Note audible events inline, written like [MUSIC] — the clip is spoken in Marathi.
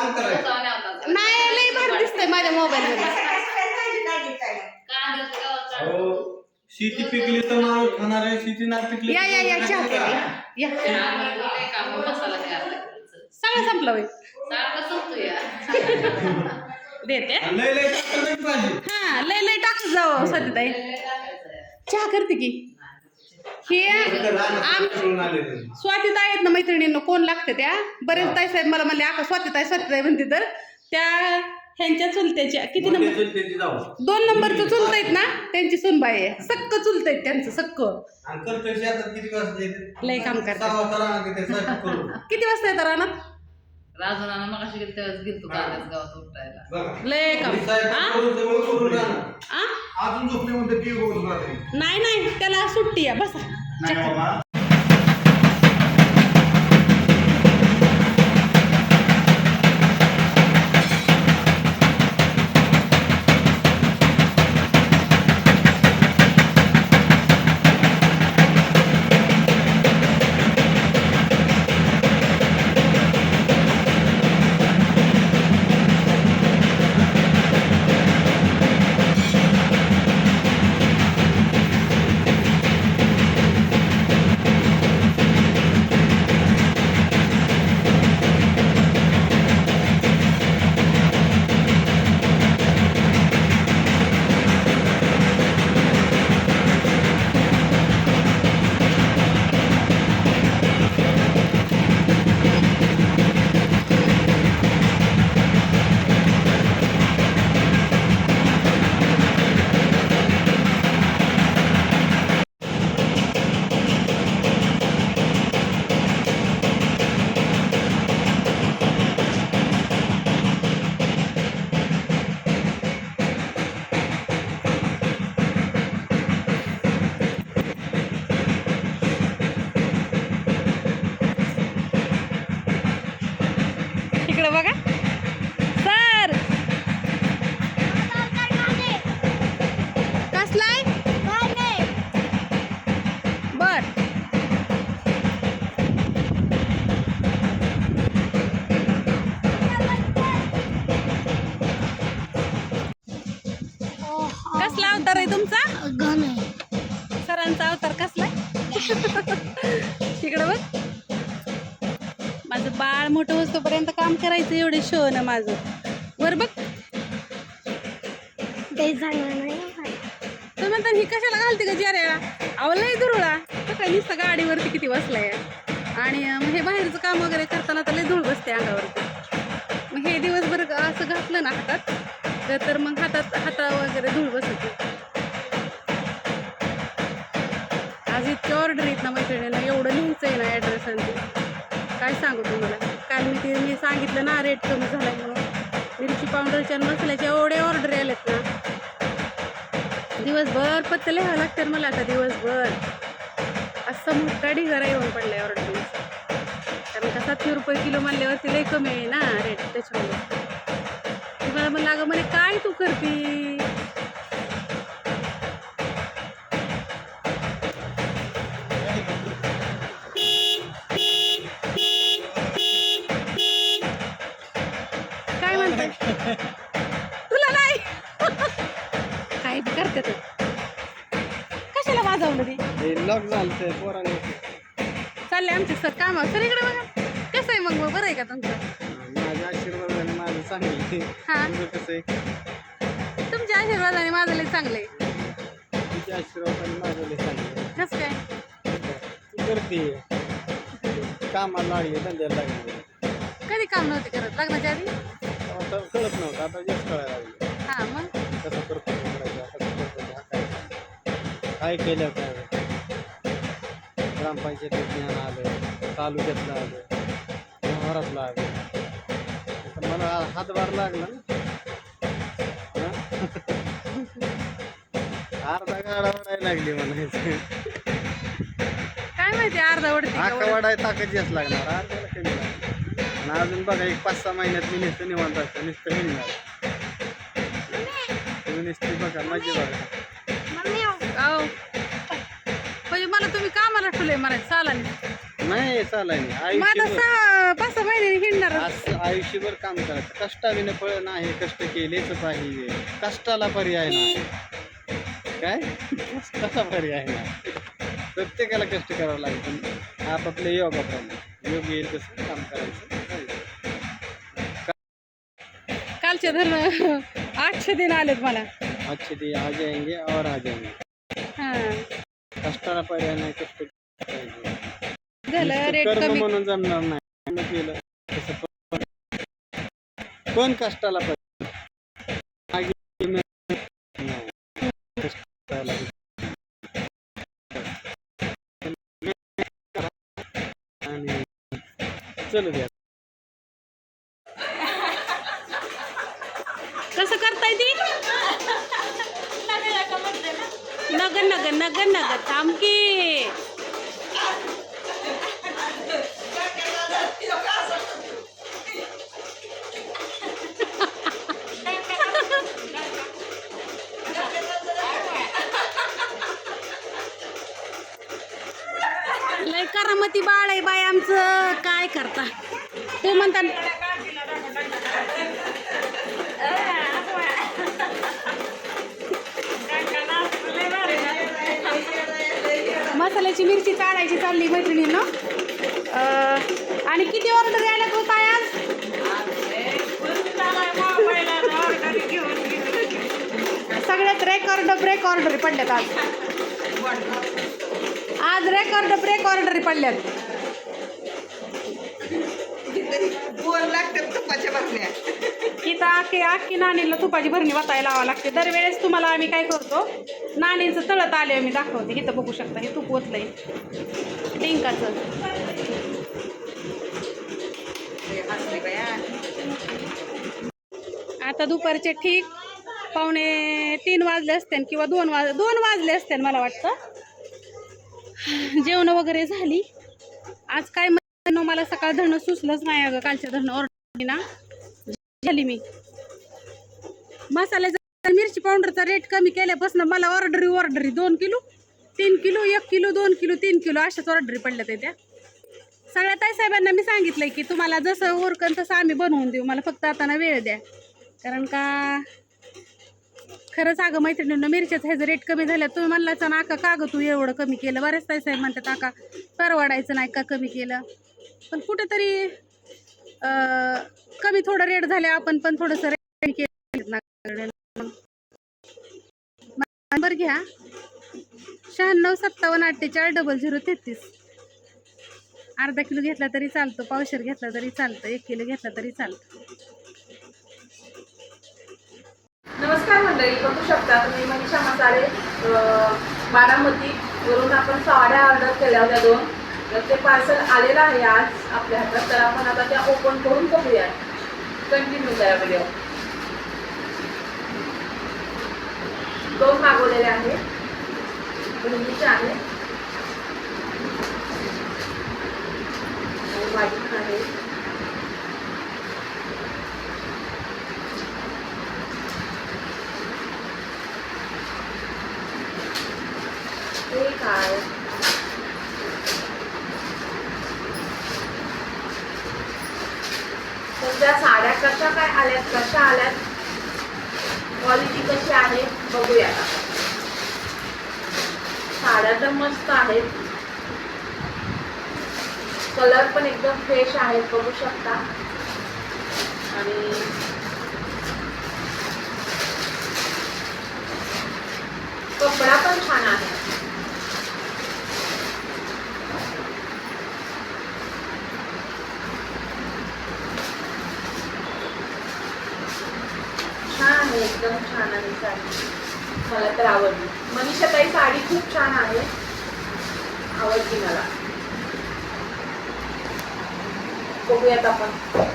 काम करायचं. नाही लई भारी दिसतंय माझ्या मोबाईल मध्ये. अहो शेती पिकली तर माणूस खाणार आहे शेती नाही पिकली या या या चहा या. सगळं संपलं या. देते. लय लय टाकलं नाही पाहिजे. हा लय लय टाकत जावं सत्यताई लय टाकायचं. चहा करते की? हे इथं रानात आम करून आले ते. स्वातीताई आहेत ना मैत्रिणींना कोण लागते त्या? बरेच ताई साहेब मला म्हणले आका स्वातीताई स्वातीताई म्हणते तर. त्या ह्यांच्या चुलत्याच्या किती नंबर? दोन नंबरचं चुलत आहेत ना? त्यांची सुनबाई आहे. सक्क चुलत आहेत त्यांचं सक्क. लय काम करतात. [LAUGHS] किती वाजता येतात रानात? गेली गेलतो कांद्याच गावात उठायला. बघा. लय काम मी स्वयंपाक आ? करून सगळं करून राहणार. आ? अजून झोपले म्हणते ती रोज राहते नाही नाही त्याला सुट्टी आहे बसा. नाही बाबा. [LAUGHS] तिकडे बघ. माझं बाळ मोठं होतोपर्यंत काम करायचं एवढे शो ना माझं. वर बघ. तर म्हणतात ही कशाला घालते का जऱ्या अहो लय दुरुळा. तर नुसतं गाडीवरती किती बसलाय आणि मग हे बाहेरचं काम वगैरे करताना तर लय धूळ बसते अंगावरती. मग हे दिवसभर असं घातलं ना हातात तर- तर मग हातात हाता वगैरे धूळ बसते. आज इतकी ऑर्डर येत ना मैत्रिणीला एवढं लिहायचं आहे ना ॲड्रेस आणि ते. काय सांगू तुम्हाला? काल मी ते मी सांगितलं ना रेट कमी झालाय म्हणून. मिरची पावडरच्या आणि मसाल्याच्या एवढे ऑर्डर आलेत ना. दिवसभर पत्ते लिहावं लागतात मला आता दिवसभर. असं मोठा ढिगारा येऊन पडलाय ऑर्डर कारण का सातशे रुपये किलो म्हणल्यावरती लय कमी आहे ना रेट त्याच्यामुळे तुम्हाला म्हणलं अगं म्हणे काय तू वाजवलं ती हे लॉक झालं पोराने. चालले आमचे सर काम सर इकडे बघा. कसं आहे मग? मग बरं आहे का तुमचं? माझ्या आशीर्वादाने माझं चांगलं हा. तुझं कसं आहे? तुमच्या आशीर्वादाने माझं लय चांगलं आहे. तुझ्या आशीर्वादाने माझं लय चांगलं कसं काय? तू करते. कामाला लागली धंद्याला लागली. कधी काम नव्हते करत? लग्नाच्या आधी? आता कळत नव्हतं. आता जास्त कळायला लागलं. हा मग? कसं करतो? काय केलं काय? ग्रामपंचायतीत ज्ञान आलं तालुक्यातलं आलं शहरातलं आलं. तर मला हातभार लागला ना? अर्धा गाडा वाढायला लागली म्हणायचं. काय माहिती अर्धा वडती आका? वाढाय ताकद जास्त लागणार. अर्ध्याला कमी लागणार. आणि अजून बघा एक पाच सहा महिन्यात मी नुसतं निवांत असतं नुसतं मिळणार तुम्ही नुसती बघा माझी बघा. तुम्ही कामाला ठेवलंय मला चाला नाही सहा पाच सहा महिने हिंडणार. असं आयुष्यभर काम करायचं कष्टाविने फळ नाही कष्ट केलेच पाहिजे. कष्टाला पर्याय नाही. काय? कष्टाला पर्याय नाही. प्रत्येकाला कष्ट करावं लागतं. आपापल्या योगाप्रमाणे योग येईल तसं काम करायचं. कालचे धरण आठशे दिन आलेत मला. अच्छे ते आ जाएँगे और आ जाएँगे हाँ. कष्टाला पर्याय नाही कष्ट पाहिजे झालं नुसतं रेट कर्म कमी. म्हणून जमणार नाही. कर्म केलं तसं पण- कोण कष्टाला मेहनत नाही. आणि चलू द्या. थांब की लय करामती बाळ आहे बाय आमचं. काय करता? ते म्हणतात मसाल्याची मिरची काढायची चालली मैत्रिणींना. आणि किती ऑर्डर यायला होत काय आज सगळ्यात रेकॉर्ड ब्रेक ऑर्डर पडल्यात आज. आज रेकॉर्ड ब्रेक ऑर्डर पडल्यात. बोल लागतात तुपाच्या बातम्या इथं आखी आखी नाणीला तुपाची भरणी वाचायला लावा लागते. दरवेळेस तुम्हाला आम्ही काय करतो? नाणीचं तळत आले मी दाखवते. इथं बघू शकता हे तूप ओतलंय. डिंकाचं. आता दुपारचे ठीक पावणे तीन वाजले असते किंवा दोन वाज दोन वाजले असते मला वाटतं. जेवण वगैरे झाली. आज काय म्हणणं मला सकाळ धरणं सुचलंच नाही अगं. कालच्या धरणं ऑर्डर ना. झाली मी. मसाल्याचा मिरची पावडरचा रेट कमी केल्यापासून मला ऑर्डरी ऑर्डरी दोन किलो तीन किलो एक किलो दोन किलो तीन किलो अशाच ऑर्डरी पडल्या ते त्या सगळ्या ताईसाहेबांना मी सांगितलंय की तुम्हाला जसं ओरकन तसं आम्ही बनवून देऊ. मला फक्त आता ना वेळ द्या. कारण का खरंच अगं मैत्रिणींना मिरच्याचं ह्याचं रेट कमी झालं तुम्ही म्हणलाच ना आका का गं तू एवढं कमी केलं? बरेच ताईसाहेब म्हणतात आका परवडायचं नाही का कमी केलं? पण कुठेतरी कमी थोडं रेट झाले आपण पण थोडंसं रेट केलं. नंबर घ्या. शहाण्णव सत्तावन्न अठ्ठेचाळीस डबल झिरो तेहतीस. अर्धा किलो घेतला तरी चालतो पावशेर घेतला तरी चालतं एक किलो घेतला तरी चालतं. नमस्कार मंडळी बघू शकता तुम्ही मनीषा मसाले बारामती वरून आपण साड्या ऑर्डर केल्या होत्या दोन. तर ते पार्सल आलेलं आहे आज आपल्या हातात. तर आपण आता त्या ओपन करून बघूया. कंटिन्यू करा व्हिडिओ दोन मागवलेले आहे बहिणीचे आहे आणि आहे ठीक आहे हे काय तर त्या साड्या कशा काय आल्यात कशा आल्यात? क्वालिटी कशी आहे? बघूया आता. साड्या तर मस्त आहेत. कलर पण एकदम फ्रेश आहेत बघू शकता. आणि कपडा पण छान आहे. एकदम छान आहे साडी. मला तर आवडली. मनीषा ताई साडी खूप छान आहे. आवडली मला. बघूयात आपण.